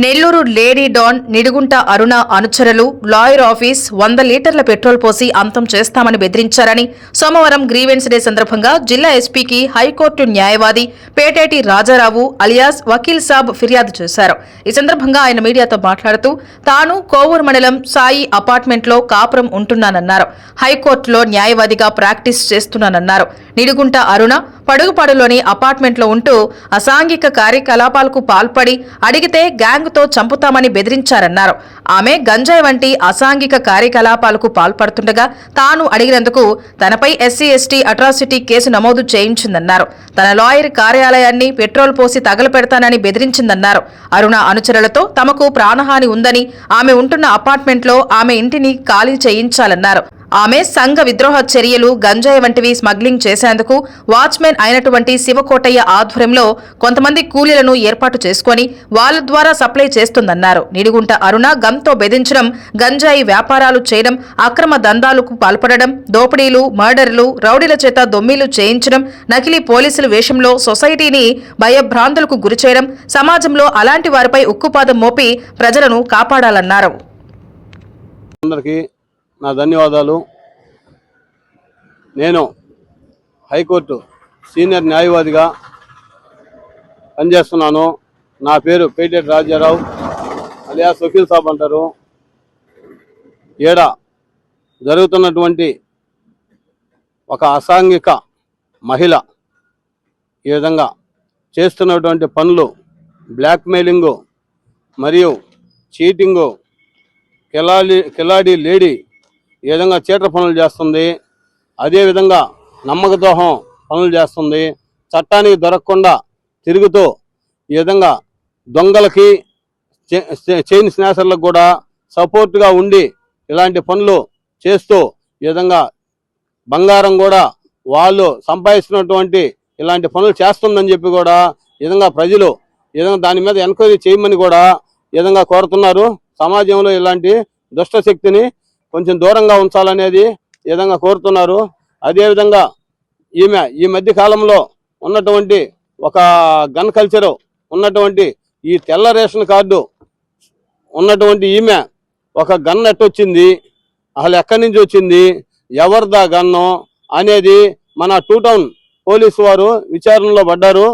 Nellore lady don Nidugunta Aruna అనుచరులు lawyer office వంద లీటర్ల పెట్రోల్ పోసి అంతం చేస్తామని బెదిరించారని సోమవారం గ్రీవెన్స్ డే సందర్భంగా జిల్లా ఎస్పీకి హైకోర్టు న్యాయవాది పేటేటి రాజారావు అలియాస్ వకీల్ సాబ్ ఫిర్యాదు చేశారు. ఈ సందర్భంగా ఆయన మీడియాతో మాట్లాడుతూ తాను కోవూరు మండలం సాయి అపార్ట్మెంట్లో కాపురం ఉంటున్నానన్నారు. హైకోర్టులో న్యాయవాదిగా ప్రాక్టీస్ చేస్తున్నానన్నారు. నిడుగుంట అరుణ పడుగుపడులోని అపార్ట్మెంట్లో ఉంటూ అసాంఘిక కార్యకలాపాలకు పాల్పడి అడిగితే గ్యాంగ్తో చంపుతామని బెదిరించారన్నారు. ఆమె గంజాయి వంటి అసాంఘిక కార్యకలాపాలకు పాల్పడుతుండగా తాను అడిగినందుకు తనపై ఎస్సీ ఎస్టీ అట్రాసిటీ కేసు నమోదు చేయించిందన్నారు. తన లాయర్ కార్యాలయాన్ని పెట్రోల్ పోసి తగలపెడతానని బెదిరించిందన్నారు. అరుణ అనుచరులతో తమకు ప్రాణహాని ఉందని ఆమె ఉంటున్న అపార్ట్మెంట్లో ఆమె ఇంటిని ఖాళీ చేయించాలన్నారు. ఆమె సంఘ విద్రోహ చర్యలు గంజాయి వంటివి స్మగ్లింగ్ చేసేందుకు వాచ్మెన్ అయినటువంటి శివకోటయ్య ఆధ్వర్యంలో కొంతమంది కూలీలను ఏర్పాటు చేసుకొని వాళ్ళ ద్వారా సప్లై చేస్తుందన్నారు. నిడిగుంట అరుణ గంతో బెదించడం గంజాయి వ్యాపారాలు చేయడం అక్రమ దందాలకు పాల్పడడం దోపిడీలు మర్డర్లు రౌడీల చేత దొమ్మిలు చేయించడం నకిలీ పోలీసుల వేషంలో సొసైటీని భయభ్రాంతులకు గురిచేయడం సమాజంలో అలాంటి వారిపై ఉక్కుపాదం మోపి ప్రజలను కాపాడాలన్నారు. అందరికీ నా ధన్యవాదాలు. నేను హైకోర్టు సీనియర్ న్యాయవాదిగా పనిచేస్తున్నాను. నా పేరు పేటెట్ రాజారావు అలియా సుఖీల్ సాబ్ అంటారు. ఏడ జరుగుతున్నటువంటి ఒక అసాంఘిక మహిళ ఈ విధంగా చేస్తున్నటువంటి పనులు బ్లాక్మెయిలింగు మరియు చీటింగు కిలాడి కిలాడి లేడీ ఈ విధంగా చీటర్ పనులు చేస్తుంది. అదేవిధంగా నమ్మకద్రోహం పనులు చేస్తుంది. చట్టానికి దొరకకుండా తిరుగుతూ ఈ విధంగా దొంగలకి చే- చైన్ స్నాచర్లకు కూడా సపోర్ట్గా ఉండి ఇలాంటి పనులు చేస్తూ ఈ విధంగా బంగారం కూడా వాళ్ళు సంపాదిస్తున్నటువంటి ఇలాంటి పనులు చేస్తుందని చెప్పి కూడా ఈ విధంగా ప్రజలు ఈ విధంగా దాని మీద ఎంక్వైరీ చేయమని కూడా ఈ విధంగా కోరుతున్నారు. సమాజంలో ఇలాంటి దుష్ట శక్తిని కొంచెం దూరంగా ఉంచాలనేది విధంగా కోరుతున్నారు. అదేవిధంగా ఈమె ఈ మధ్య కాలంలో ఉన్నటువంటి ఒక గన్ కల్చరు ఉన్నటువంటి ఈ తెల్ల రేషన్ కార్డు ఉన్నటువంటి ఈమె ఒక గన్ ఎట్టొచ్చింది అసలు ఎక్కడి నుంచి వచ్చింది? ఎవరిదా గన్ను అనేది మన టూ టౌన్ పోలీసు వారు విచారణలో పడ్డారు.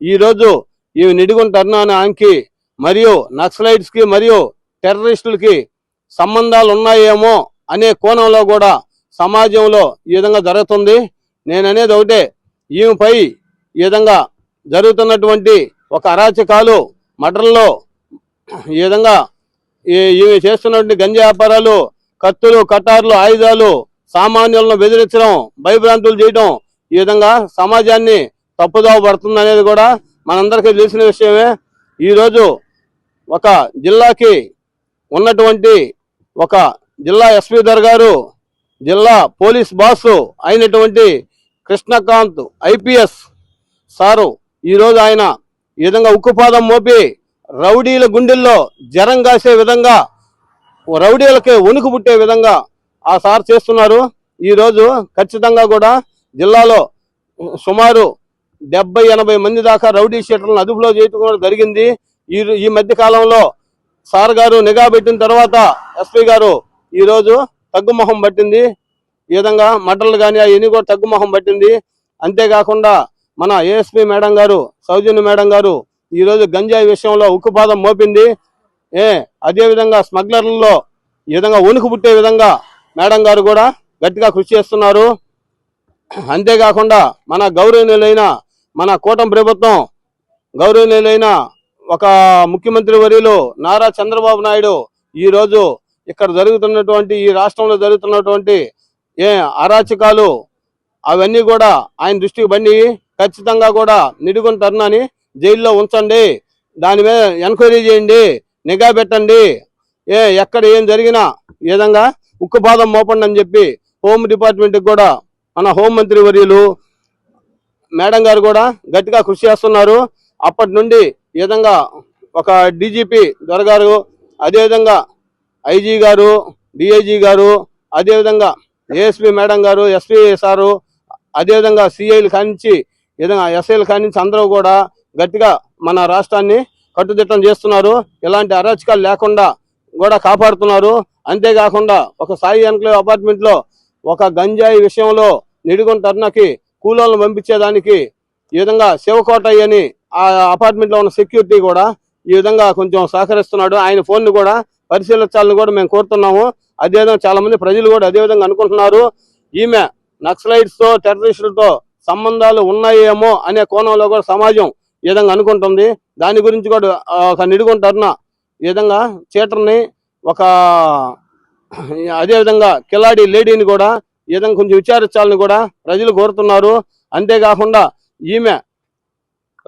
ఈరోజు ఈ నిడిగుంట అనే ఆంకి మరియు నక్సలైట్స్కి మరియు టెర్రరిస్టులకి సంబంధాలు ఉన్నాయేమో అనే కోణంలో కూడా సమాజంలో ఈ విధంగా జరుగుతుంది. నేను అనేది ఒకటే ఈమెపై ఈ విధంగా జరుగుతున్నటువంటి ఒక అరాచకాలు మటన్లో ఈ విధంగా ఈమె చేస్తున్నటువంటి గంజా వ్యాపారాలు కత్తులు కటార్లు ఆయుధాలు సామాన్యులను బెదిరించడం భయభ్రాంతులు చేయడం ఈ విధంగా సమాజాన్ని తప్పుదోవ పడుతుంది అనేది కూడా మనందరికీ తెలిసిన విషయమే. ఈరోజు ఒక జిల్లాకి ఉన్నటువంటి ఒక జిల్లా ఎస్పీ దర్ గారు జిల్లా పోలీస్ బాసు అయినటువంటి కృష్ణకాంత్ ఐపీఎస్ సారు. ఈరోజు ఆయన ఈ విధంగా ఉక్కుపాదం మోపి రౌడీల గుండెల్లో జరం కాసే విధంగా రౌడీలకి వణుకు పుట్టే విధంగా ఆ సార్ చేస్తున్నారు. ఈరోజు ఖచ్చితంగా కూడా జిల్లాలో సుమారు డెబ్బై ఎనభై మంది దాకా రౌడీ షీటర్లను అదుపులో చేయటం కూడా జరిగింది. ఈ ఈ మధ్య కాలంలో సార్ గారు నిఘా పెట్టిన తర్వాత ఎస్పీ గారు ఈరోజు తగ్గుమొహం పట్టింది. ఈ విధంగా మటన్లు కానీ అవన్నీ కూడా తగ్గుమొహం పట్టింది. అంతేకాకుండా మన ఏఎస్పి మేడం గారు సౌజన్య మేడం గారు ఈరోజు గంజాయి విషయంలో ఉక్కుపాదం మోపింది. ఏ అదేవిధంగా స్మగ్లర్లలో ఈ విధంగా వణుకు పుట్టే విధంగా మేడం గారు కూడా గట్టిగా కృషి చేస్తున్నారు. అంతేకాకుండా మన గౌరవనీయులైన మన కూటమి ప్రభుత్వం గౌరవనీయులైన ఒక ముఖ్యమంత్రి వర్యులు నారా చంద్రబాబు నాయుడు ఈరోజు ఇక్కడ జరుగుతున్నటువంటి ఈ రాష్ట్రంలో జరుగుతున్నటువంటి ఏ అరాచకాలు అవన్నీ కూడా ఆయన దృష్టికి బండి ఖచ్చితంగా కూడా నిడుగుని తరుణాన్ని జైల్లో ఉంచండి. దాని మీద ఎంక్వైరీ చేయండి నిఘా పెట్టండి. ఏ ఎక్కడ ఏం జరిగినా ఈ విధంగా ఉక్కుపాదం మోపండి అని చెప్పి హోమ్ డిపార్ట్మెంట్కి కూడా మన హోంమంత్రి వర్యులు మేడం గారు కూడా గట్టిగా కృషి చేస్తున్నారు. అప్పటి నుండి ఈ విధంగా ఒక డీజీపీ దొరగారు అదేవిధంగా ఐజీ గారు డిఐజీ గారు అదేవిధంగా ఏఎస్పీ మేడం గారు ఎస్పీ సారు అదేవిధంగా సిఐలు కానించి విధంగా ఎస్ఐలు కానించి అందరూ కూడా గట్టిగా మన రాష్ట్రాన్ని కట్టుదిట్టం చేస్తున్నారు. ఇలాంటి అరాచకాలు లేకుండా కూడా కాపాడుతున్నారు. అంతేకాకుండా ఒక సాయి ఎన్క్లేవ్ అపార్ట్మెంట్లో ఒక గంజాయి విషయంలో నిడిగొంట టర్నకి కూలోళ్ళను పంపించేదానికి ఈ విధంగా శివకోటయ్య అని ఆ అపార్ట్మెంట్లో ఉన్న సెక్యూరిటీ కూడా ఈ విధంగా కొంచెం సహకరిస్తున్నాడు. ఆయన ఫోన్ను కూడా పరిశీలించాలని కూడా మేము కోరుతున్నాము. అదేవిధంగా చాలా మంది ప్రజలు కూడా అదే విధంగా అనుకుంటున్నారు. ఈమె నక్సలైట్స్తో టెర్రరిస్టులతో సంబంధాలు ఉన్నాయేమో అనే కోణంలో కూడా సమాజం ఈ విధంగా అనుకుంటుంది. దాని గురించి కూడా ఒక నిడుకుంటారున ఈ విధంగా చీటర్ని ఒక అదే విధంగా కిలాడి లేడీని కూడా ఈ విధంగా కొంచెం విచారించాలని కూడా ప్రజలు కోరుతున్నారు. అంతేకాకుండా ఈమె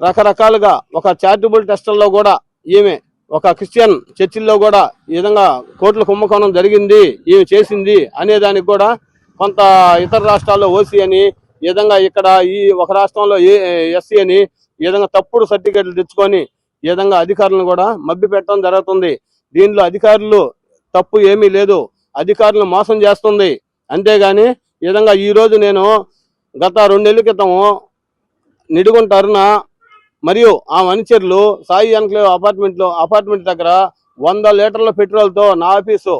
రకరకాలుగా ఒక చారిటబుల్ టెస్టుల్లో కూడా ఈమె ఒక క్రిస్టియన్ చర్చిల్లో కూడా ఈ విధంగా కోట్ల కుంభకోణం జరిగింది ఈమె చేసింది అనే దానికి కూడా కొంత ఇతర రాష్ట్రాల్లో ఓసీ అని ఈ విధంగా ఇక్కడ ఈ ఒక రాష్ట్రంలో ఎస్సీ అని ఈ విధంగా తప్పుడు సర్టిఫికెట్లు తెచ్చుకొని ఈ విధంగా అధికారులను కూడా మబ్బి పెట్టడం జరుగుతుంది. దీనిలో అధికారులు తప్పు ఏమీ లేదు అధికారులను మోసం చేస్తుంది. అంతేగాని ఈ విధంగా ఈరోజు నేను గత రెండేళ్ళ క్రితము నిడుగుంట అరుణ మరియు ఆ అనుచరులు సాయి ఎన్క్లేవ్ అపార్ట్మెంట్లో అపార్ట్మెంట్ దగ్గర వంద లీటర్ల పెట్రోల్తో నా ఆఫీసు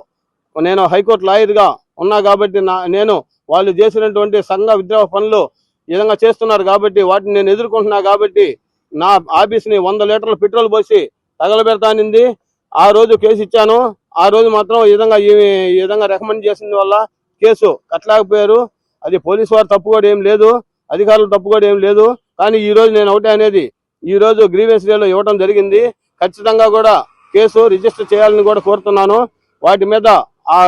నేను హైకోర్టు లాయర్గా ఉన్నా కాబట్టి నా నేను వాళ్ళు చేసినటువంటి సంఘ విద్రోహ పనులు ఈ విధంగా చేస్తున్నారు కాబట్టి వాటిని నేను ఎదుర్కొంటున్నా కాబట్టి నా ఆఫీస్ని వంద లీటర్ల పెట్రోల్ పోసి తగలబెడతానింది. ఆ రోజు కేసు ఇచ్చాను. ఆ రోజు మాత్రం ఈ విధంగా ఈ ఈ విధంగా రికమెండ్ చేసిన వల్ల కేసు కట్టలేకపోయారు. అది పోలీసు వారు తప్పు కూడా ఏం లేదు. అధికారులు తప్పు కూడా ఏం లేదు. కానీ ఈ రోజు నేను ఒకటే అనేది ఈ రోజు గ్రీవెన్స్ డేలో ఇవ్వడం జరిగింది. ఖచ్చితంగా కూడా కేసు రిజిస్టర్ చేయాలని కూడా కోరుతున్నాను. వాటి మీద ఆ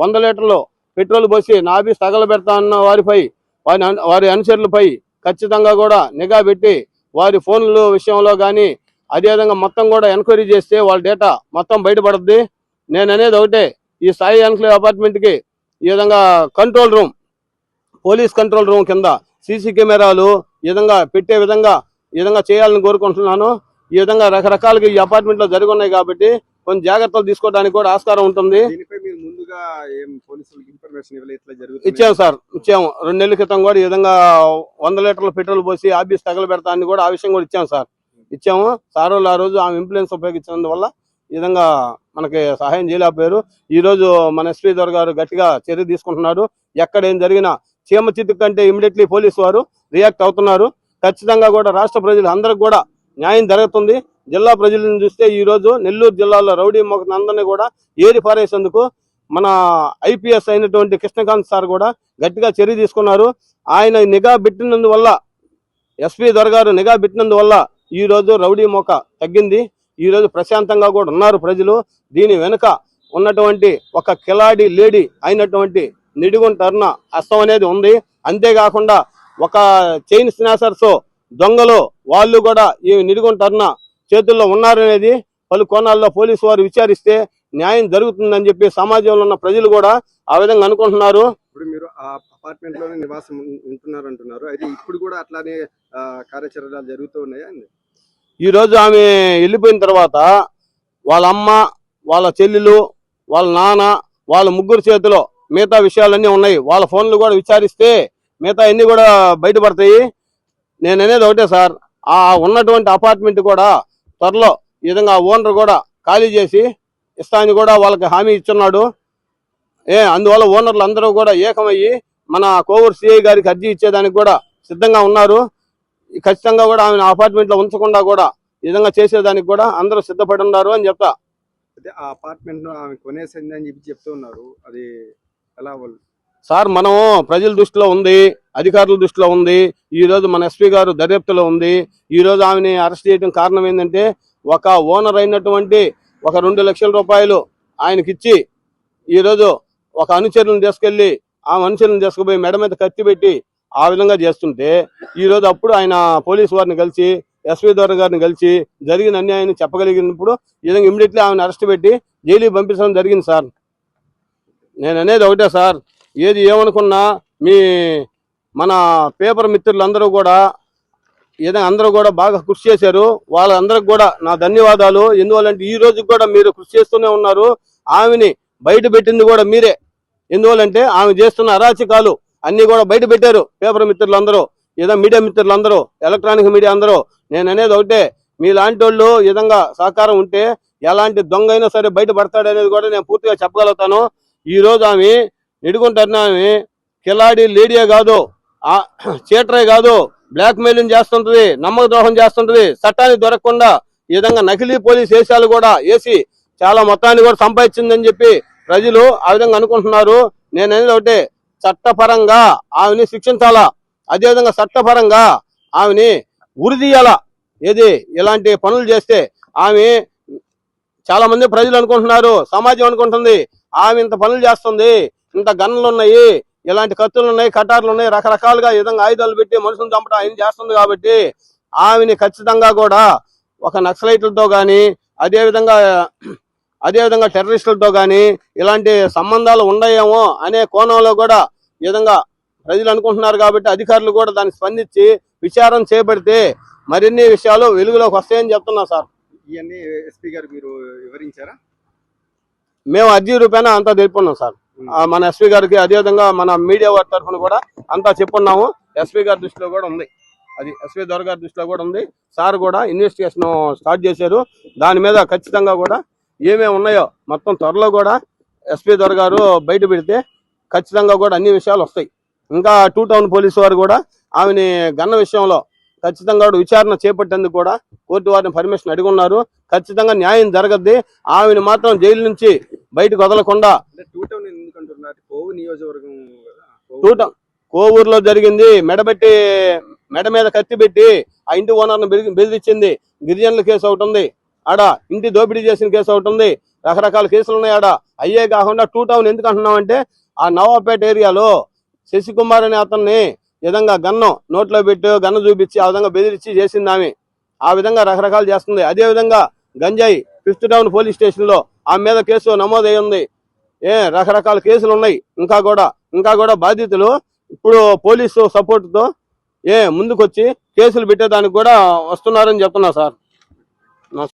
వంద లీటర్లు పెట్రోల్ పోసి నాభి ఆఫీస్ తగలబెడతా అన్న వారిపై వారి వారి అనుచరులపై ఖచ్చితంగా కూడా నిఘా పెట్టి వారి ఫోన్ల విషయంలో కానీ అదేవిధంగా మొత్తం కూడా ఎంక్వైరీ చేస్తే వాళ్ళ డేటా మొత్తం బయటపడుద్ది. నేను అనేది ఒకటే ఈ సాయి ఎన్క్లేవ్ అపార్ట్మెంట్కి ఈ విధంగా control room police control room కింద సీసీ కెమెరాలు ఈ విధంగా పెట్టే విధంగా ఈ విధంగా చేయాలని కోరుకుంటున్నాను. ఈ విధంగా రకరకాలుగా ఈ అపార్ట్మెంట్లో జరిగి ఉన్నాయి కాబట్టి కొంచెం జాగ్రత్తలు తీసుకోవడానికి కూడా ఆస్కారం ఉంటుంది. ఇచ్చాము సార్ ఇచ్చాము రెండు నెలల క్రితం కూడా ఈ విధంగా వంద లీటర్ల పెట్రోల్ పోసి ఆఫీస్ తగలబెడతా అని కూడా ఆ విషయం కూడా ఇచ్చాము సార్. ఇచ్చాము. సార్ ఆ రోజు ఆమె ఇన్ఫ్లుయెన్స్ ఉపయోగించినందువల్ల ఈ విధంగా మనకి సహాయం చేయలేకపోయారు. ఈ రోజు మన ఎస్పీ దొర గారు గట్టిగా చర్య తీసుకుంటున్నారు ఎక్కడ ఏం జరిగినా చీమ చిత్తు కంటే ఇమీడియట్లీ పోలీసు వారు రియాక్ట్ అవుతున్నారు. ఖచ్చితంగా కూడా రాష్ట్ర ప్రజలు అందరికి కూడా న్యాయం జరుగుతుంది. జిల్లా ప్రజలను చూస్తే ఈరోజు నెల్లూరు జిల్లాలో రౌడీ మొక్కనందరినీ కూడా ఏరి పారేసేందుకు మన ఐపీఎస్ అయినటువంటి కృష్ణకాంత్ సార్ కూడా గట్టిగా చర్య తీసుకున్నారు. ఆయన నిఘా పెట్టినందువల్ల ఎస్పీ దొరగారు నిఘా పెట్టినందువల్ల ఈ రోజు రౌడీ మొక్క తగ్గింది. ఈరోజు ప్రశాంతంగా కూడా ఉన్నారు ప్రజలు. దీని వెనుక ఉన్నటువంటి ఒక కిలాడి లేడీ అయినటువంటి నిడుగుంటర్న హస్తం అనేది ఉంది. అంతేకాకుండా ఒక చైన్ స్నాసర్స్ దొంగలు వాళ్ళు కూడా ఈ నిడిగుంట అరుణ చేతుల్లో ఉన్నారనేది పలు కోణాల్లో పోలీసు వారు విచారిస్తే న్యాయం జరుగుతుందని చెప్పి సమాజంలో ఉన్న ప్రజలు కూడా ఆ విధంగా అనుకుంటున్నారు. ఇప్పుడు మీరు ఆ అపార్ట్మెంట్లోనే నివాసం ఉంటున్నారు అంటున్నారు అయితే ఇప్పుడు కూడా అట్లానే ఆ, కార్యాచరణలు జరుగుతూ ఉన్నాయా ఈ రోజు ఆమె వెళ్ళిపోయిన తర్వాత వాళ్ళ అమ్మ వాళ్ళ చెల్లెలు వాళ్ళ నాన్న వాళ్ళ ముగ్గురు చేతిలో మిగతా విషయాలన్నీ ఉన్నాయి. వాళ్ళ ఫోన్లు కూడా విచారిస్తే మిగతా అన్ని కూడా బయటపడతాయి. నేను అనేది ఒకటే సార్. ఆ ఉన్నటువంటి అపార్ట్మెంట్ కూడా త్వరలో ఈ విధంగా ఓనర్ కూడా ఖాళీ చేసి ఇస్తానని కూడా వాళ్ళకి హామీ ఇచ్చున్నాడు. ఏ అందువల్ల ఓనర్లు అందరూ కూడా ఏకమయ్యి మన కోవూరు సిఐ గారికి అర్జీ ఇచ్చేదానికి కూడా సిద్ధంగా ఉన్నారు. ఖచ్చితంగా కూడా ఆమె అపార్ట్మెంట్లో ఉంచకుండా కూడా ఈ విధంగా చేసేదానికి కూడా అందరూ సిద్ధపడి ఉన్నారు అని చెప్తా. అదే ఆ అపార్ట్మెంట్ ఆమె కొనేసింది అని చెప్పి చెప్తూ ఉన్నారు. అది ఎలా వాళ్ళు సార్ మనం ప్రజల దృష్టిలో ఉంది అధికారుల దృష్టిలో ఉంది ఈ రోజు మన ఎస్పీ గారు దర్యాప్తులో ఉంది ఈ రోజు ఆమెని అరెస్ట్ చేయడం కారణం ఏంటంటే ఒక ఓనర్ అయినటువంటి ఒక రెండు లక్షల రూపాయలు ఆయనకిచ్చి ఈ రోజు ఒక అనుచరులను తీసుకెళ్ళి ఆ అనుచరులను తీసుకుపోయి మెడ మీద కత్తి పెట్టి ఆ విధంగా చేస్తుంటే ఈ రోజు అప్పుడు ఆయన పోలీసు వారిని కలిసి ఎస్పీ ద్వారా గారిని కలిసి జరిగిన అన్యాయాన్ని చెప్పగలిగినప్పుడు ఈ విధంగా ఇమీడియట్లీ ఆమెను అరెస్ట్ పెట్టి జైలుకి పంపించడం జరిగింది సార్. నేను అనేది ఒకటే సార్. ఏది ఏమనుకున్నా మీ మన పేపర్ మిత్రులందరూ కూడా ఏదైనా అందరూ కూడా బాగా కృషి చేశారు. వాళ్ళందరికి కూడా నా ధన్యవాదాలు. ఎందువల్లంటే ఈ రోజు కూడా మీరు కృషి చేస్తూనే ఉన్నారు. ఆమెని బయట పెట్టింది కూడా మీరే. ఎందువల్లంటే ఆమె చేస్తున్న అరాచకాలు అన్నీ కూడా బయట పెట్టారు పేపర్ మిత్రులందరూ ఏదో మీడియా మిత్రులందరూ ఎలక్ట్రానిక్ మీడియా అందరూ. నేను అనేది ఒకటే మీలాంటి వాళ్ళు విధంగా సహకారం ఉంటే ఎలాంటి దొంగ అయినా సరే బయట పడతాడనేది కూడా నేను పూర్తిగా చెప్పగలుగుతాను. ఈ రోజు ఆమె నిడుకుంటున్న కిలాడి లేడీయే కాదు. ఆ చీటరే కాదు. బ్లాక్ మెయిలింగ్ చేస్తుంటది నమ్మక ద్రోహం చేస్తుంటది. చట్టానికి దొరకకుండా ఈ విధంగా నకిలీ పోలీస్ వేషాలు కూడా వేసి చాలా మొత్తాన్ని కూడా సంపాదించిందని చెప్పి ప్రజలు ఆ విధంగా అనుకుంటున్నారు. నేను అనేది ఒకటే చట్టపరంగా ఆమెని శిక్షించాలా? అదేవిధంగా చట్టపరంగా ఆమెని ఉరిదీయాలా ఏది? ఇలాంటి పనులు చేస్తే ఆమె చాలా మంది ప్రజలు అనుకుంటున్నారు సమాజం అనుకుంటుంది ఆమె ఇంత పనులు చేస్తుంది ఇంత గన్నులు ఉన్నాయి ఇలాంటి కత్తులు ఉన్నాయి కటార్లు ఉన్నాయి రకరకాలుగా విధంగా ఆయుధాలు పెట్టి మనుషులను చంపడం ఆయన చేస్తుంది కాబట్టి ఆమెని ఖచ్చితంగా కూడా ఒక నక్సలైట్లతో కానీ అదేవిధంగా అదేవిధంగా టెర్రరిస్టులతో కానీ ఇలాంటి సంబంధాలు ఉన్నాయేమో అనే కోణంలో కూడా ఈ విధంగా ప్రజలు అనుకుంటున్నారు కాబట్టి అధికారులు కూడా దాన్ని స్పందించి విచారం చేపడితే మరిన్ని విషయాలు వెలుగులోకి వస్తాయని చెప్తున్నా సార్. ఇవన్నీ ఎస్పీ గారు మీరు వివరించారా? మేము అర్జీ రూపాయన అంతా తెలుపుకున్నాం సార్. మన ఎస్పీ గారికి అదేవిధంగా మన మీడియా వారి తరఫున కూడా అంతా చెప్పున్నాము. ఎస్పీ గారి దృష్టిలో కూడా ఉంది. అది ఎస్పీ దొర గారి దృష్టిలో కూడా ఉంది. సార్ కూడా ఇన్వెస్టిగేషన్ స్టార్ట్ చేశారు. దాని మీద ఖచ్చితంగా కూడా ఏమేమి ఉన్నాయో మొత్తం త్వరలో కూడా ఎస్పీ దొర గారు బయట పెడితే ఖచ్చితంగా కూడా అన్ని విషయాలు వస్తాయి. ఇంకా టూ టౌన్ పోలీసు వారు కూడా ఆమెని గన్న విషయంలో ఖచ్చితంగా విచారణ చేపట్టేందుకు కూడా కోర్టు వారిని పర్మిషన్ అడిగి ఉన్నారు ఖచ్చితంగా న్యాయం జరగద్ది. ఆమెను మాత్రం జైలు నుంచి బయటకు వదలకుండా కోవూరులో జరిగింది. మెడబెట్టి మెడ మీద కత్తి పెట్టి ఆ ఇంటి ఓనర్ను బెదిరి- బెదిరించింది గిరిజనుల కేసు ఒకటి ఉంది. ఆడ ఇంటి దోపిడీ చేసిన కేసు ఒకటి ఉంది. రకరకాల కేసులు ఉన్నాయి ఆడ. అయ్యే కాకుండా టూ టౌన్ ఎందుకు అంటున్నామంటే ఆ నవాపేట ఏరియాలో శశికుమార్ అనే అతన్ని విధంగా గన్ను నోట్లో పెట్టి గన్ను చూపించి ఆ విధంగా బెదిరించి చేసింది ఆమె. ఆ విధంగా రకరకాలు చేస్తుంది. అదే విధంగా గంజాయి ఫిఫ్త్ టౌన్ పోలీస్ స్టేషన్లో ఆమె మీద కేసు నమోదై ఉంది. ఏ రకరకాల కేసులు ఉన్నాయి. ఇంకా కూడా ఇంకా కూడా బాధితులు ఇప్పుడు పోలీసు సపోర్ట్తో ఏ ముందుకొచ్చి కేసులు పెట్టేదానికి కూడా వస్తున్నారని చెప్తున్నా సార్.